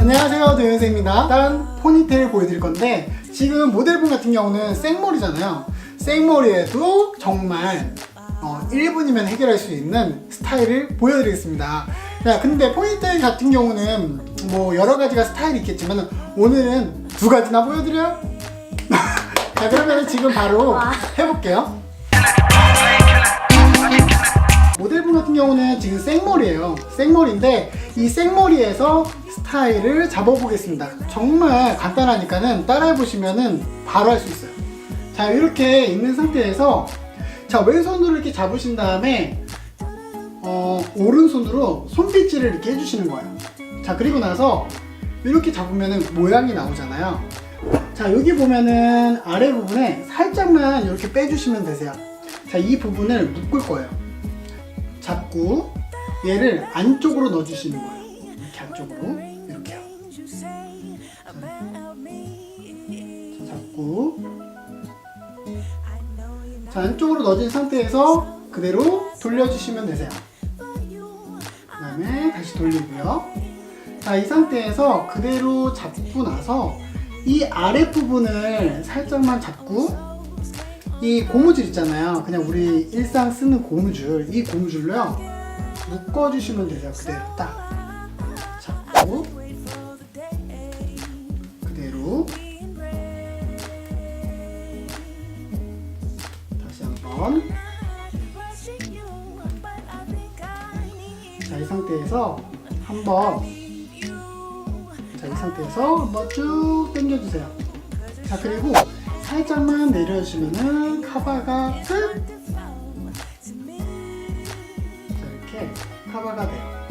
안녕하세요 도현생입니다. 일단 포니테일 보여드릴 건데 지금 모델분 같은 경우는 생머리잖아요. 생머리에도 정말 어, 1분이면 해결할 수 있는 스타일을 보여드리겠습니다. 자 근데 포니테일 같은 경우는 뭐 여러 가지가 스타일이 있겠지만 오늘은 두 가지나 보여드려요 자 그러면 지금 바로 해볼게요 모델분 같은 경우는 지금 생머리예요. 생머리인데 이 생머리에서 스타일을 잡아보겠습니다. 정말 간단하니까는 따라해 보시면은 바로 할 수 있어요. 자 이렇게 있는 상태에서 자 왼손으로 이렇게 잡으신 다음에 어, 오른손으로 손빗질을 이렇게 해주시는 거예요. 자 그리고 나서 이렇게 잡으면은 모양이 나오잖아요. 자 여기 보면은 아래 부분에 살짝만 이렇게 빼주시면 되세요. 자 이 부분을 묶을 거예요. 잡고 얘를 안쪽으로 넣어주시는 거예요. 이렇게 안쪽으로 이렇게요. 자, 잡고 자 안쪽으로 넣어진 상태에서 그대로 돌려주시면 되세요. 그 다음에 다시 돌리고요. 자 이 상태에서 그대로 잡고 나서 이 아랫 부분을 살짝만 잡고 이 고무줄 있잖아요. 그냥 우리 일상 쓰는 고무줄, 이 고무줄로요 묶어주시면 되세요. 그대로 딱 잡고 그대로 다시 한 번 자 이 상태에서 한번 상태에서 한번 쭉 당겨주세요. 자 그리고 살짝만 내려주시면은 카바가 끝. 자 이렇게 카바가 돼요.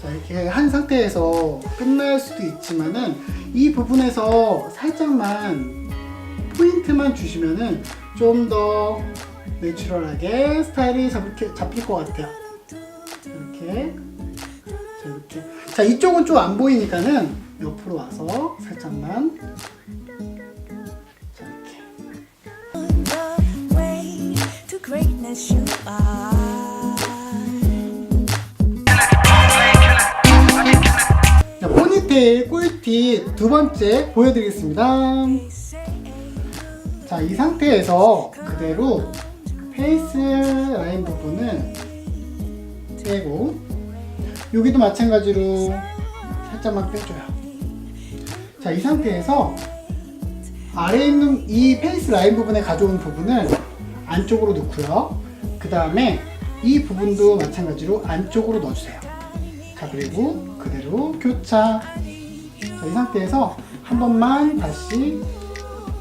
자 이렇게 한 상태에서 끝날 수도 있지만은 이 부분에서 살짝만 포인트만 주시면은 좀 더 내추럴하게 스타일이 잡힐, 잡힐 것 같아요. 이렇게 자 이쪽은 좀 안 보이니까는 옆으로 와서 살짝만 자 이렇게 포니테일 꿀팁 두 번째 보여드리겠습니다. 자, 이 상태에서 그대로 페이스 라인 부분을 떼고 여기도 마찬가지로 살짝만 빼줘요. 자, 이 상태에서 아래에 있는 이 페이스 라인 부분에 가져온 부분을 안쪽으로 넣고요. 그 다음에 이 부분도 마찬가지로 안쪽으로 넣어주세요. 자 그리고 그대로 교차 자, 이 상태에서 한 번만 다시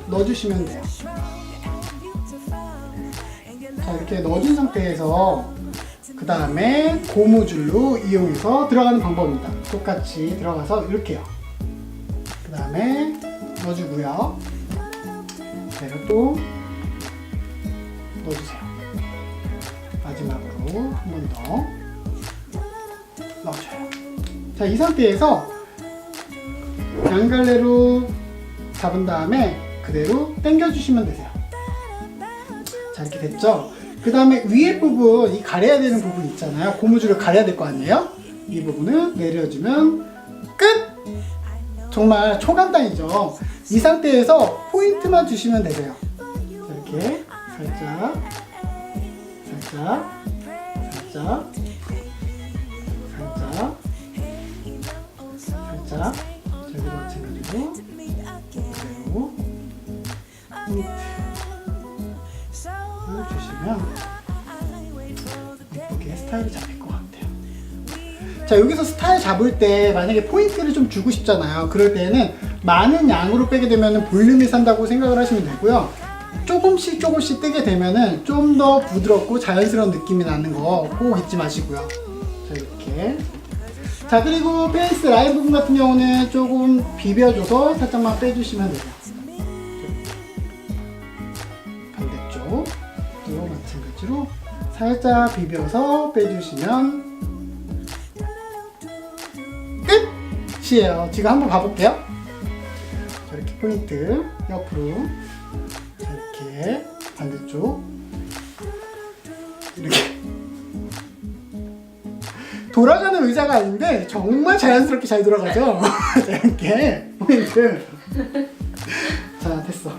넣어주시면 돼요 자 이렇게 넣어준 상태에서 그 다음에 고무줄로 이용해서 들어가는 방법입니다 똑같이 들어가서 이렇게요 그 다음에 넣어주고요 그대로 또 넣어주세요 마지막으로 한 번 더 넣어줘요. 자, 이 상태에서 양갈래로 잡은 다음에 그대로 당겨주시면 되세요. 자, 이렇게 됐죠? 그 다음에 위에 부분, 이 가려야 되는 부분 있잖아요. 고무줄을 가려야 될 거 아니에요? 이 부분을 내려주면 끝! 정말 초간단이죠. 이 상태에서 포인트만 주시면 되세요. 자, 이렇게 살짝, 살짝, 살짝, 살짝 살짝 저기도 마찬가지로 그리고 포인트를 주시면 예쁘게 스타일이 잡힐 것 같아요. 자 여기서 스타일 잡을 때 만약에 포인트를 좀 주고 싶잖아요. 그럴 때는 많은 양으로 빼게 되면 볼륨이 산다고 생각을 하시면 되고요. 조금씩 조금씩 뜨게 되면은 좀 더 부드럽고 자연스러운 느낌이 나는 거 꼭 잊지 마시고요. 자 이렇게. 자 그리고 페이스 라인 부분 같은 경우는 조금 비벼줘서 살짝만 빼주시면 돼요 살짝 비벼서 빼주시면 끝이에요. 지금 한번 봐볼게요. 자, 이렇게 포인트 옆으로 자, 이렇게 반대쪽 이렇게. 돌아가는 의자가 아닌데 정말 자연스럽게 잘 돌아가죠? 자, 이렇게 포인트. 자 됐어.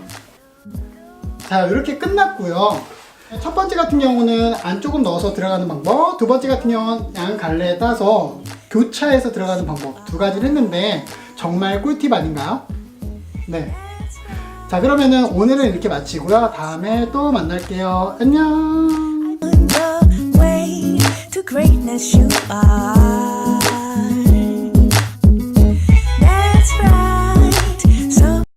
자 이렇게 끝났고요 첫 번째 같은 경우는 안쪽은 넣어서 들어가는 방법 두 번째 같은 경우는 양 갈래에 따서 교차해서 들어가는 방법 두 가지를 했는데 정말 꿀팁 아닌가요? 네. 자 그러면은 오늘은 이렇게 마치고요 다음에 또 만날게요 안녕